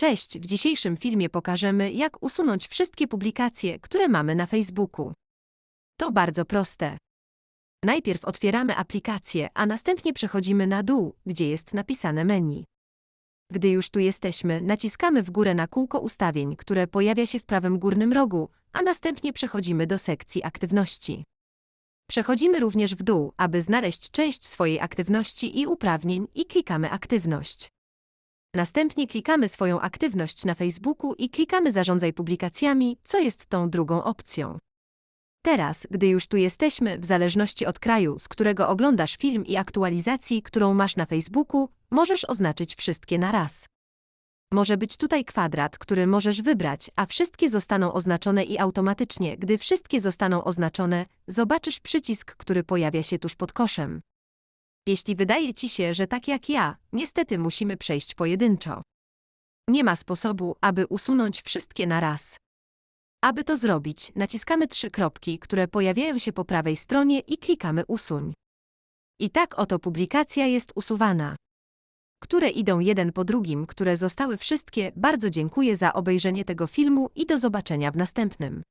Cześć, w dzisiejszym filmie pokażemy, jak usunąć wszystkie publikacje, które mamy na Facebooku. To bardzo proste. Najpierw otwieramy aplikację, a następnie przechodzimy na dół, gdzie jest napisane menu. Gdy już tu jesteśmy, naciskamy w górę na kółko ustawień, które pojawia się w prawym górnym rogu, a następnie przechodzimy do sekcji aktywności. Przechodzimy również w dół, aby znaleźć część swojej aktywności i uprawnień i klikamy aktywność. Następnie klikamy swoją aktywność na Facebooku i klikamy Zarządzaj publikacjami, co jest tą drugą opcją. Teraz, gdy już tu jesteśmy, w zależności od kraju, z którego oglądasz film i aktualizacji, którą masz na Facebooku, możesz oznaczyć wszystkie na raz. Może być tutaj kwadrat, który możesz wybrać, a wszystkie zostaną oznaczone i automatycznie, gdy wszystkie zostaną oznaczone, zobaczysz przycisk, który pojawia się tuż pod koszem. Jeśli wydaje ci się, że tak jak ja, niestety musimy przejść pojedynczo. Nie ma sposobu, aby usunąć wszystkie na raz. Aby to zrobić, naciskamy trzy kropki, które pojawiają się po prawej stronie i klikamy Usuń. I tak oto publikacja jest usuwana. Które idą jeden po drugim, które zostały wszystkie, bardzo dziękuję za obejrzenie tego filmu i do zobaczenia w następnym.